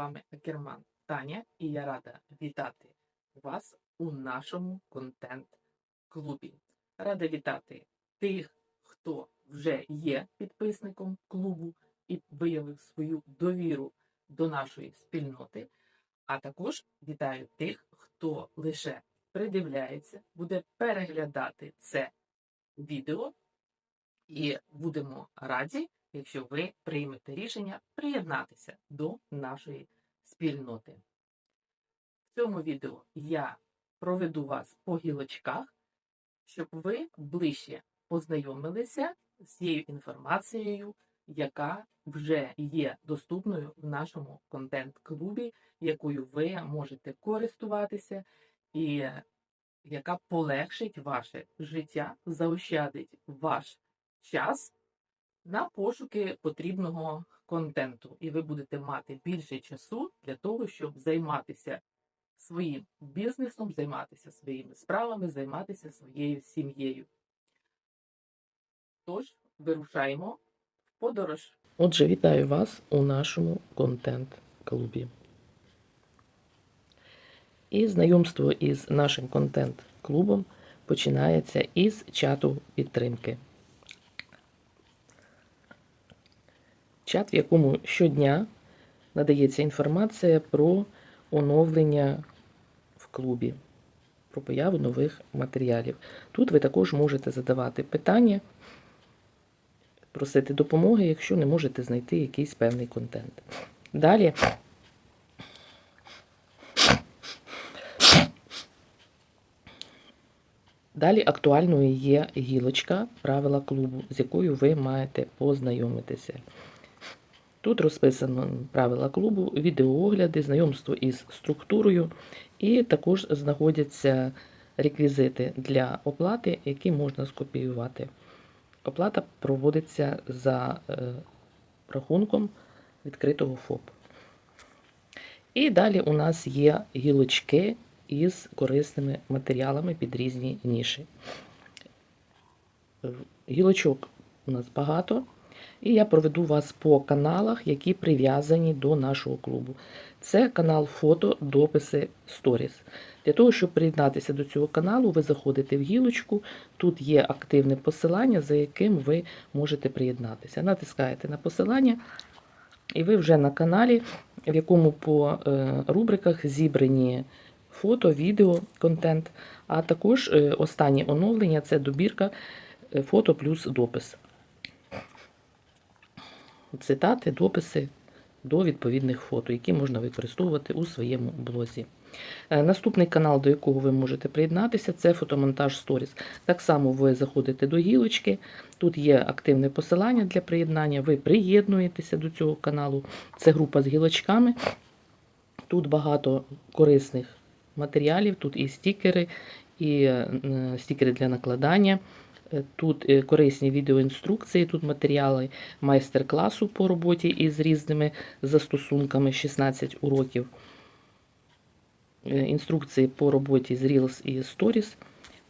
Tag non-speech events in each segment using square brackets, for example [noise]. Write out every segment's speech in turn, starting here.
вами Акерман Таня, і я рада вітати вас у нашому контент-клубі. Рада вітати тих, хто вже є підписником клубу і виявив свою довіру до нашої спільноти. А також вітаю тих, хто лише придивляється, буде переглядати це відео, і будемо раді, якщо ви приймете рішення приєднатися до нашої спільноти. В цьому відео я проведу вас по гілочках, щоб ви ближче познайомилися з цією інформацією, яка вже є доступною в нашому контент-клубі, якою ви можете користуватися, і яка полегшить ваше життя, заощадить ваш час на пошуки потрібного контенту, і ви будете мати більше часу для того, щоб займатися своїм бізнесом, займатися своїми справами, займатися своєю сім'єю. Тож, вирушаємо в подорож. Отже, вітаю вас у нашому контент-клубі. І знайомство із нашим контент-клубом починається із чату підтримки. Чат, в якому щодня надається інформація про оновлення в клубі, про появу нових матеріалів. Тут ви також можете задавати питання, просити допомоги, якщо не можете знайти якийсь певний контент. Далі. Далі актуальною є гілочка правила клубу, з якою ви маєте познайомитися. Тут розписано правила клубу, відеоогляди, знайомство із структурою, і також знаходяться реквізити для оплати, які можна скопіювати. Оплата проводиться за е, рахунком відкритого ФОП. І далі у нас є гілочки із корисними матеріалами під різні ніші. Гілочок у нас багато. І я проведу вас по каналах, які прив'язані до нашого клубу. Це канал фото, дописи, сторіс. Для того, щоб приєднатися до цього каналу, ви заходите в гілочку, тут є активне посилання, за яким ви можете приєднатися. Натискаєте на посилання, і ви вже на каналі, в якому по е, рубриках зібрані фото, відео, контент, а також е, останнє оновлення це добірка е, фото плюс допис цитати, дописи до відповідних фото, які можна використовувати у своєму блозі. Е, наступний канал, до якого ви можете приєднатися, це фотомонтаж Stories. Так само ви заходите до гілочки, тут є активне посилання для приєднання, ви приєднуєтеся до цього каналу. Це група з гілочками. Тут багато корисних матеріалів, тут і стікери, і е, стікери для накладання. Е, тут е, корисні відеоінструкції, тут матеріали майстер-класу по роботі із різними застосунками 16 уроків. Е, інструкції по роботі з Reels і Stories.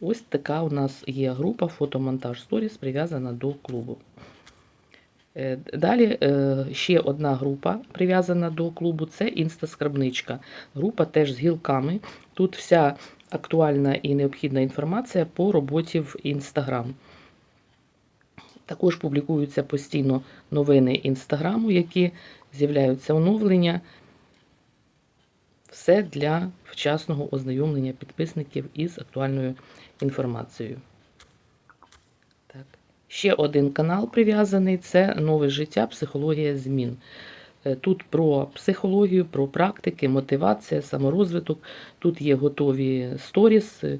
Ось така у нас є група фотомонтаж Stories, прив'язана до клубу. Далі ще одна група прив'язана до клубу це інстаскрабничка. Група теж з гілками. Тут вся актуальна і необхідна інформація по роботі в Інстаграм. Також публікуються постійно новини Інстаграму, які з'являються оновлення. Все для вчасного ознайомлення підписників із актуальною інформацією. Так. Ще один канал прив'язаний це нове життя, психологія змін. Е, тут про психологію, про практики, мотивація, саморозвиток. Тут є готові сторіс, е,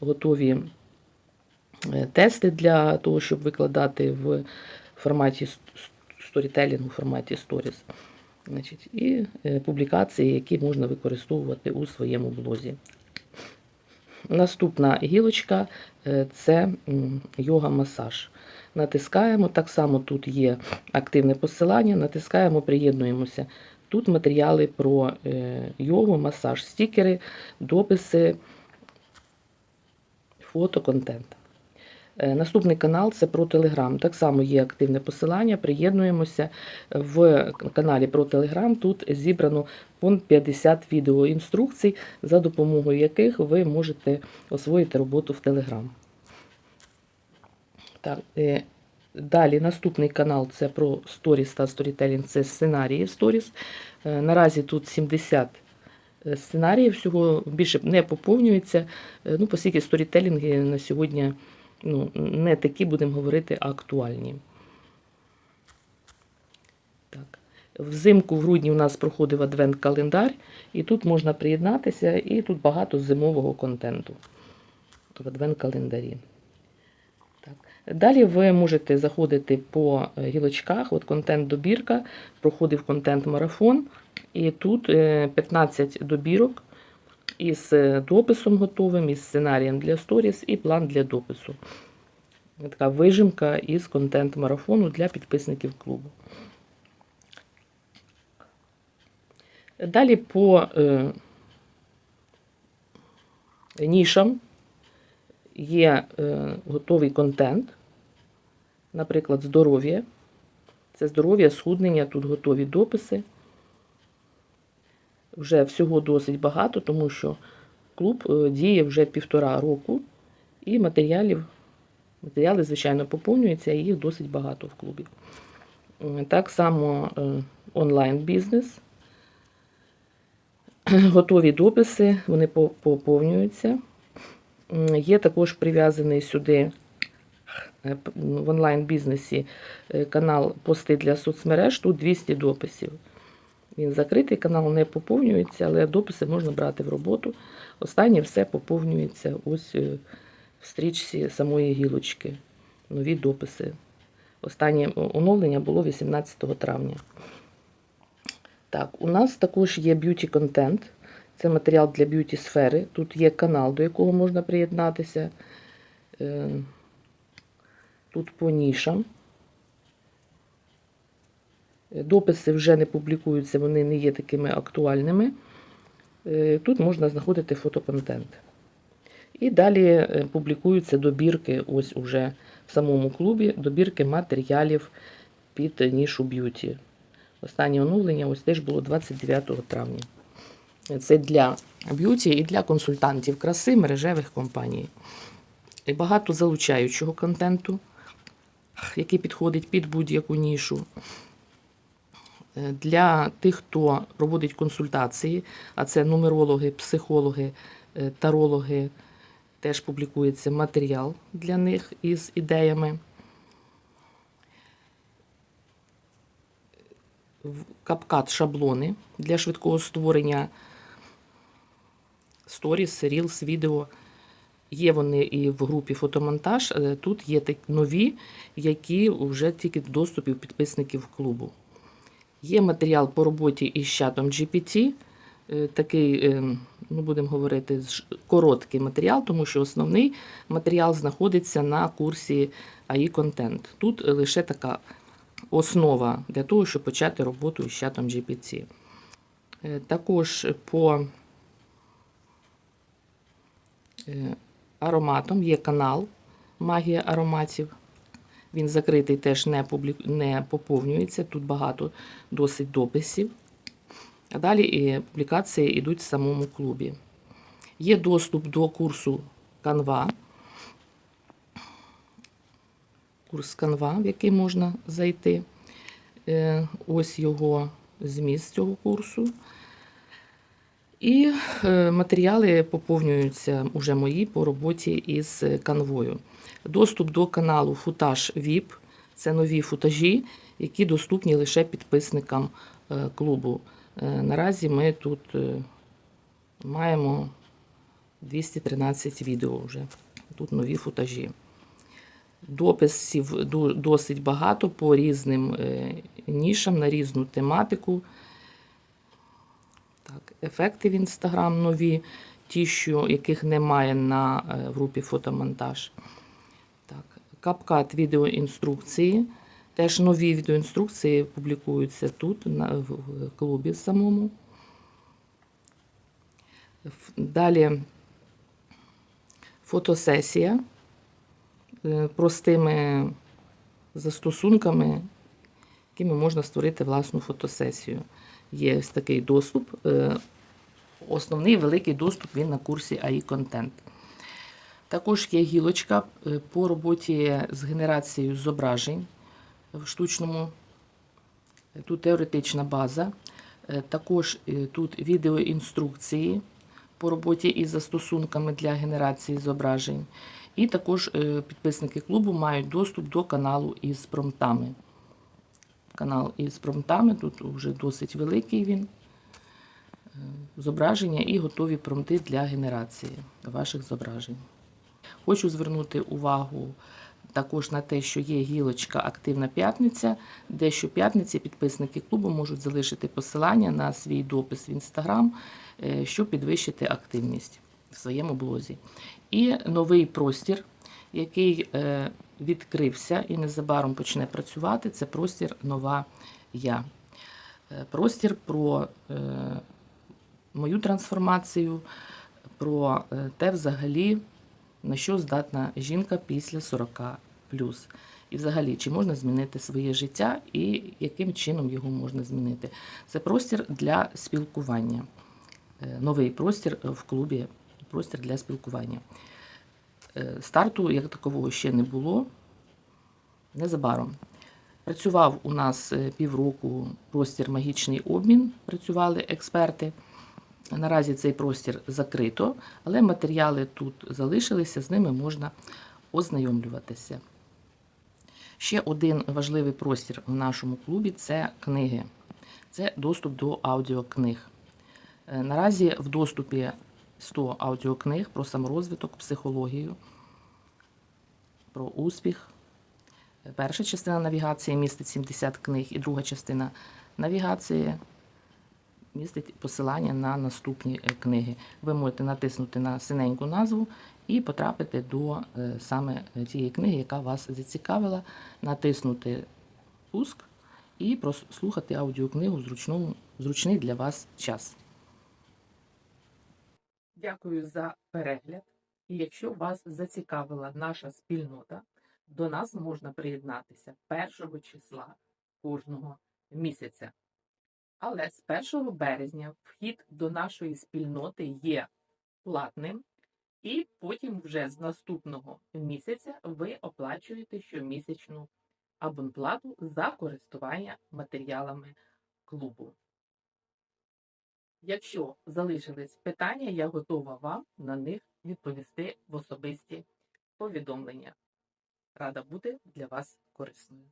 готові е, тести для того, щоб викладати в форматі сторітелінгу, в форматі сторіс. Значить, І публікації, які можна використовувати у своєму блозі. Наступна гілочка це йога-масаж натискаємо. Так само тут є активне посилання, натискаємо, приєднуємося. Тут матеріали про е, йогу, масаж, стікери, дописи, фото, контент. Е, Наступний канал це про Телеграм. Так само є активне посилання. Приєднуємося в каналі про Телеграм. Тут зібрано понад 50 відеоінструкцій, за допомогою яких ви можете освоїти роботу в Телеграм. Так, е, далі наступний канал це про сторіс та сторітелінг, це сценарії сторіс. Е, Наразі тут 70 е, сценаріїв, всього більше не поповнюється. Ну, оскільки сторітелінги на сьогодні ну, не такі, будемо говорити, актуальні. Так. Взимку в грудні у нас проходив адвент-календар, і тут можна приєднатися, і тут багато зимового контенту в адвент-календарі. Далі ви можете заходити по е, гілочках, от контент-добірка, проходив контент-марафон, і тут е, 15 добірок із е, дописом готовим, із сценарієм для сторіс і план для допису. Така вижимка із контент-марафону для підписників клубу. Далі по е, нішам є е, готовий контент, наприклад, здоров'я. Це здоров'я, схуднення, тут готові дописи. Вже всього досить багато, тому що клуб е, діє вже півтора року, і матеріалів, матеріали, звичайно, поповнюються, і їх досить багато в клубі. Так само е, онлайн-бізнес. [clears throat] Готові дописи, вони поповнюються. Є також прив'язаний сюди е, в онлайн-бізнесі е, канал пости для соцмереж, тут 200 дописів. Він закритий, канал не поповнюється, але дописи можна брати в роботу. Останнє все поповнюється ось е, в стрічці самої гілочки. Нові дописи. Останнє оновлення було 18 травня. Так, у нас також є б'юті-контент. Це матеріал для б'юті-сфери. Тут є канал, до якого можна приєднатися. Е, Тут по нішам. Дописи вже не публікуються, вони не є такими актуальними. Е, Тут можна знаходити фотоконтент. І далі е, публікуються добірки, ось уже в самому клубі, добірки матеріалів під нішу б'юті. Останнє оновлення ось теж було 29 травня. Це для б'юті і для консультантів краси мережевих компаній. І багато залучаючого контенту, який підходить під будь-яку нішу. Е, Для тих, хто проводить консультації, а це нумерологи, психологи, е, тарологи, теж публікується матеріал для них із ідеями. Капкат шаблони для швидкого створення сторіс, рілс, відео. Є вони і в групі фотомонтаж. е, Тут є так- нові, які вже тільки в доступі у підписників клубу. Є матеріал по роботі із чатом GPT. е, Такий, е, ну будемо говорити, короткий матеріал, тому що основний матеріал знаходиться на курсі AI Content. Тут лише така основа для того, щоб почати роботу із чатом GPT. Е, Також по е, ароматам є канал Магія ароматів. Він закритий теж не, публік... не поповнюється. Тут багато досить дописів. А далі і публікації йдуть в самому клубі. Є доступ до курсу Canva. Курс Canva, в який можна зайти. Е, Ось його зміст цього курсу. І е, матеріали поповнюються уже мої по роботі із канвою. Доступ до каналу Футаж VIP – це нові футажі, які доступні лише підписникам е, клубу. Е, Наразі ми тут маємо 213 відео вже. Тут нові футажі. Дописів досить багато по різним нішам на різну тематику. Так, ефекти в Інстаграм нові, ті, що, яких немає на е, групі фотомонтаж. Так, капкат відеоінструкції. Теж нові відеоінструкції публікуються тут, в клубі самому. Далі фотосесія. е, простими застосунками, якими можна створити власну фотосесію. Є такий доступ. Е, Основний великий доступ він на курсі AI Content. Також є гілочка е, по роботі з генерацією зображень в штучному. Тут теоретична база. Е, Також тут відеоінструкції по роботі із застосунками для генерації зображень. І також підписники клубу мають доступ до каналу із промптами. Канал із промптами, тут вже досить великий він. Е, Зображення і готові промпти для генерації ваших зображень. Хочу звернути увагу також на те, що є гілочка Активна п'ятниця, де щоп'ятниці підписники клубу можуть залишити посилання на свій допис в інстаграм, е, щоб підвищити активність в своєму блозі. І новий простір, який е, відкрився і незабаром почне працювати, це простір Нова Я. Е, Простір про е, мою трансформацію, про те, взагалі, на що здатна жінка після 40 І взагалі, чи можна змінити своє життя і яким чином його можна змінити. Це простір для спілкування. Новий простір в клубі, простір для спілкування. Е, Старту як такового ще не було. Незабаром. Працював у нас е, півроку простір магічний обмін, працювали експерти. Наразі цей простір закрито, але матеріали тут залишилися, з ними можна ознайомлюватися. Ще один важливий простір в нашому клубі це книги. Це доступ до аудіокниг. Е, Наразі в доступі 100 аудіокниг про саморозвиток, психологію, про успіх. Перша частина навігації містить 70 книг, і друга частина навігації містить посилання на наступні е, книги. Ви можете натиснути на синеньку назву і потрапити до е, саме тієї книги, яка вас зацікавила, натиснути пуск і прослухати аудіокнигу в зручному, зручний для вас час. Дякую за перегляд. І якщо вас зацікавила наша спільнота, до нас можна приєднатися 1 числа кожного місяця. Але з 1 березня вхід до нашої спільноти є платним, і потім вже з наступного місяця ви оплачуєте щомісячну абонплату за користування матеріалами клубу. Якщо залишились питання, я готова вам на них відповісти в особисті повідомлення. Рада бути для вас корисною.